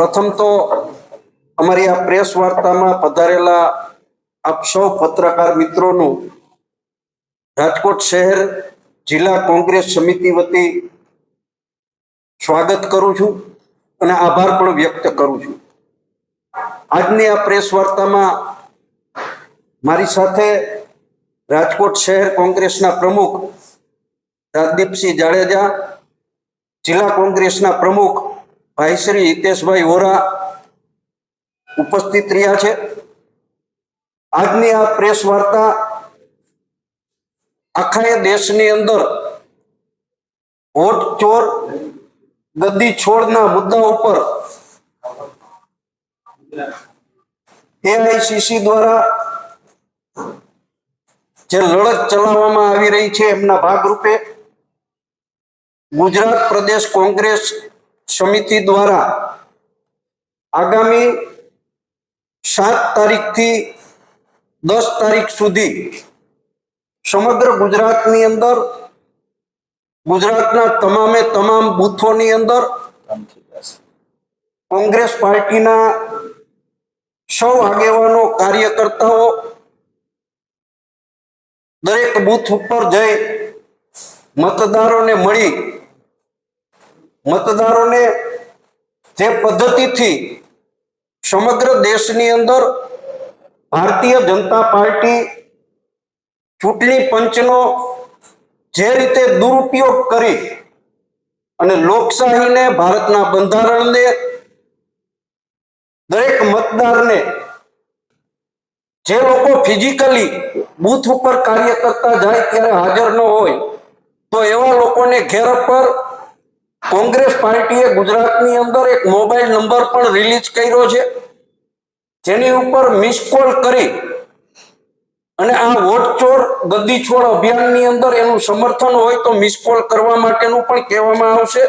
પ્રથમ તો અમારી આ પ્રેસ વાર્તામાં પધારેલા આપ સૌ પત્રકાર મિત્રોનું રાજકોટ શહેર જિલ્લા કોંગ્રેસ સમિતિ વતી સ્વાગત કરું છું અને આભાર પણ વ્યક્ત કરું છું. આજની આ પ્રેસ વાર્તામાં મારી સાથે રાજકોટ શહેર કોંગ્રેસના પ્રમુખ રાજદીપસિંહ જાડેજા, જિલ્લા કોંગ્રેસના પ્રમુખ ભાઈ શ્રી હિતેશભાઈ વોરા ઉપસ્થિત રહ્યા છે. આજની આ પ્રેસ વાર્તા આખા દેશની અંદર વોટ ચોર ગદ્દી છોડના મુદ્દા ઉપર એઆઈસીસી દ્વારા જે લડત ચલાવવામાં આવી રહી છે એમના ભાગરૂપે ગુજરાત પ્રદેશ કોંગ્રેસ સમિતિ દ્વારા આગામી સાત તારીખથી દસ તારીખ સુધી સમગ્ર ગુજરાતની અંદર, ગુજરાતના તમામે તમામ બૂથોની અંદર કોંગ્રેસ પાર્ટીના સૌ આગેવાનો, કાર્યકર્તાઓ દરેક બૂથ ઉપર જઈ મતદારોને મળી મતદારોને જે પદ્ધતિથી સમગ્ર દેશની અંદર ભારતીય જનતા પાર્ટી ચૂંટણી પંચનો જે રીતે દુરુપયોગ કરી અને લોકશાહીને ભારતના બંધારણને દરેક મતદારને જે લોકો ફિઝિકલી બૂથ ઉપર કાર્ય કરતા જાય ત્યારે હાજર ન હોય, તો એવા લોકોને ઘેર પર કોંગ્રેસ પાર્ટીએ ગુજરાતની અંદર એક મોબાઈલ નંબર પણ રિલીઝ કર્યો છે. જેની ઉપર મિસ કોલ કરી અને આ વોટ ચોર ગદ્દી છોડ અભિયાનની અંદર એનું સમર્થન હોય તો મિસ કોલ કરવા માટેનું પણ કહેવામાં આવશે.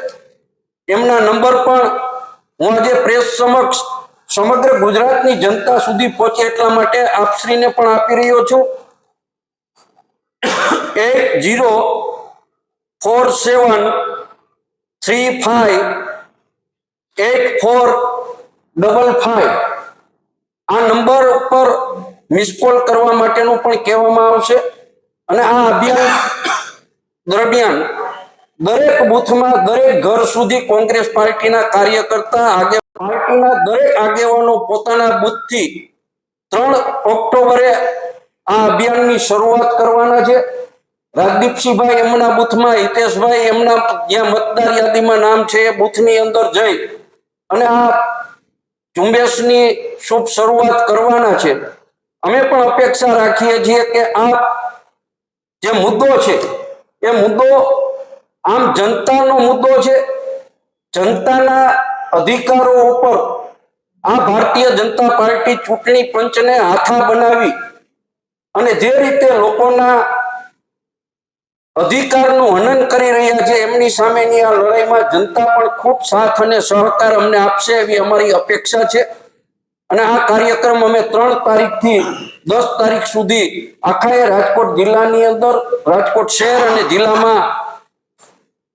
એમના નંબર પણ હું આજે પ્રેસ સમક્ષ સમગ્ર ગુજરાતની જનતા સુધી પહોંચે એટલા માટે આપશ્રીને પણ આપી રહ્યો છું. Eight zero four seven three five eight four double five. આ નંબર ઉપર મિસ કોલ કરવા માટેનું પણ કહેવામાં આવશે. અને આ અભિયાન દરમિયાન દરેક બૂથમાં દરેક ઘર સુધી કોંગ્રેસ પાર્ટીના કાર્યકર્તા આગે પાર્ટીના દરેક આગેવાનો પોતાના બૂથથી ત્રણ ઓક્ટોબરે આ અભિયાનની શરૂઆત કરવાના છે. રાજદીપસિંહભાઈ એમના બુથમાં, હિતેશભાઈ એમના જ્યાં મતદાર યાદીમાં નામ છે એ બૂથની અંદર જઈ અને આ ઝુંબેશની શુભ શરૂઆત કરવાના છે. અમે પણ અપેક્ષા રાખીએ છીએ કે આ જે મુદ્દો છે, એ મુદ્દો આમ જનતાનો મુદ્દો છે. જનતાના અધિકારો ઉપર આ ભારતીય જનતા પાર્ટી ચૂંટણી પંચને હાથા બનાવી અને જે રીતે લોકોના અધિકારનું હનન કરી રહ્યા છે. એમની સામેની આ લડાઈમાં જનતા પણ ખૂબ સાથ અને સહકાર અમને આપશે એવી અમારી અપેક્ષા છે. અને આ કાર્યક્રમ અમે ત્રણ તારીખથી દસ તારીખ સુધી આખા રાજકોટ જિલ્લાની અંદર, રાજકોટ શહેર અને જિલ્લામાં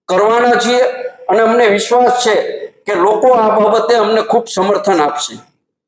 કરવાના છીએ. અને અમને વિશ્વાસ છે કે લોકો આ બાબતે અમને ખૂબ સમર્થન આપશે.